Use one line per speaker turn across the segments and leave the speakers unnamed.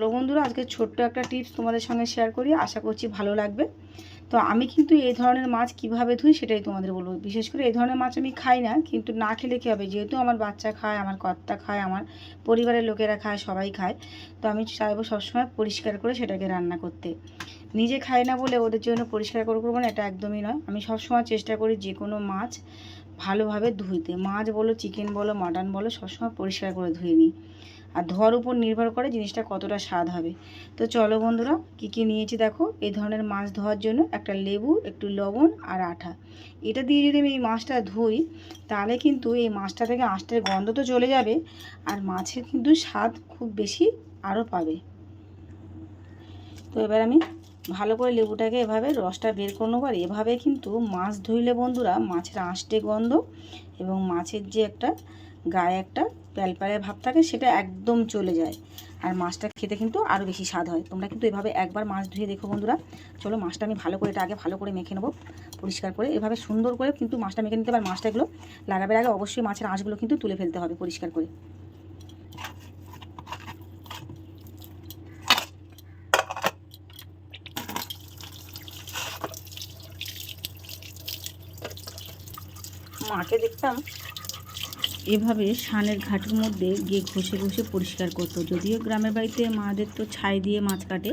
Hello বন্ধুরা, আজকে ছোট্ট একটা টিপস তোমাদের সঙ্গে শেয়ার করি, আশা করছি ভালো লাগবে। তো আমি কিন্তু এই ধরনের মাছ কীভাবে ধুই সেটাই তোমাদের বলব। বিশেষ করে এই ধরনের মাছ আমি খাই না, কিন্তু না খেলে কী হবে? যেহেতু আমার বাচ্চা খায়, আমার কর্তা খায়, আমার পরিবারের লোকেরা খায়, সবাই খায়, তো আমি চাইব সবসময় পরিষ্কার করে সেটাকে রান্না করতে। নিজে খাই না বলে ওদের জন্য পরিষ্কার করে করব না, এটা একদমই নয়। আমি সবসময় চেষ্টা করি যে কোনো মাছ ভালোভাবে ধুইতে। মাছ বলো চিকেন বলো মাটন বলো, সবসময় পরিষ্কার করে ধুয়ে নিই। আর ধোয়ার উপর নির্ভর করে জিনিসটা কতটা স্বাদ হবে। তো চলো বন্ধুরা, কী কী নিয়েছি দেখো? এই ধরনের মাছ ধোয়ার জন্য একটা লেবু, একটু লবণ আর আঠা। এটা দিয়ে যদি আমি এই মাছটা ধুই, তাহলে কিন্তু এই মাছটা থেকে আঁশটের গন্ধ তো চলে যাবে, আর মাছের কিন্তু স্বাদ খুব বেশি আরও পাবে। তো এবার আমি ভালো করে লেবুটাকে এভাবে রসটা বের করে নেব। আর এভাবে কিন্তু মাছ ধুইলে বন্ধুরা, মাছের আঁশটে গন্ধ এবং মাছের যে একটা গায়ে একটা প্যালপ্যালে ভাব থাকে, সেটা একদম চলে যায়। আর মাছটা খেতে কিন্তু আরও বেশি স্বাদ হয়। তোমরা কিন্তু এভাবে একবার মাছ ধুয়ে দেখো বন্ধুরা। চলো মাছটা আমি ভালো করে, এটা আগে ভালো করে মেখে নেব, পরিষ্কার করে। এভাবে সুন্দর করে কিন্তু মাছটা মেখে নিতে পারে। মাছটা এগুলো লাগাবার আগে অবশ্যই মাছের আঁশগুলো কিন্তু তুলে ফেলতে হবে পরিষ্কার করে। মাকে দেখতাম, এভাবে সানের ঘাটের মধ্যে গিয়ে ঘষে ঘষে পরিষ্কার করতো। যদিও গ্রামের বাড়িতে মাদের তো ছাই দিয়ে মাছ কাটে,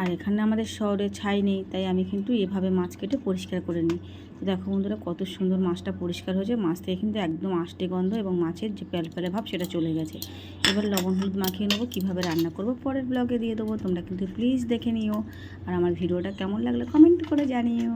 আর এখানে আমাদের শহরে ছাই নেই, তাই আমি কিন্তু এভাবে মাছ কেটে পরিষ্কার করে নিই। দেখো বন্ধুরা, কত সুন্দর মাছটা পরিষ্কার হয়েছে। মাছ থেকে কিন্তু একদম আষ্টে গন্ধ এবং মাছের যে প্যালপ্যালে ভাব সেটা চলে গেছে। এবার লবণ হলুদ মাখিয়ে নেব, কীভাবে রান্না করব পরের ব্লগে দিয়ে দেবো। তোমরা কিন্তু প্লিজ দেখে নিও। আর আমার ভিডিওটা কেমন লাগল কমেন্ট করে জানিও।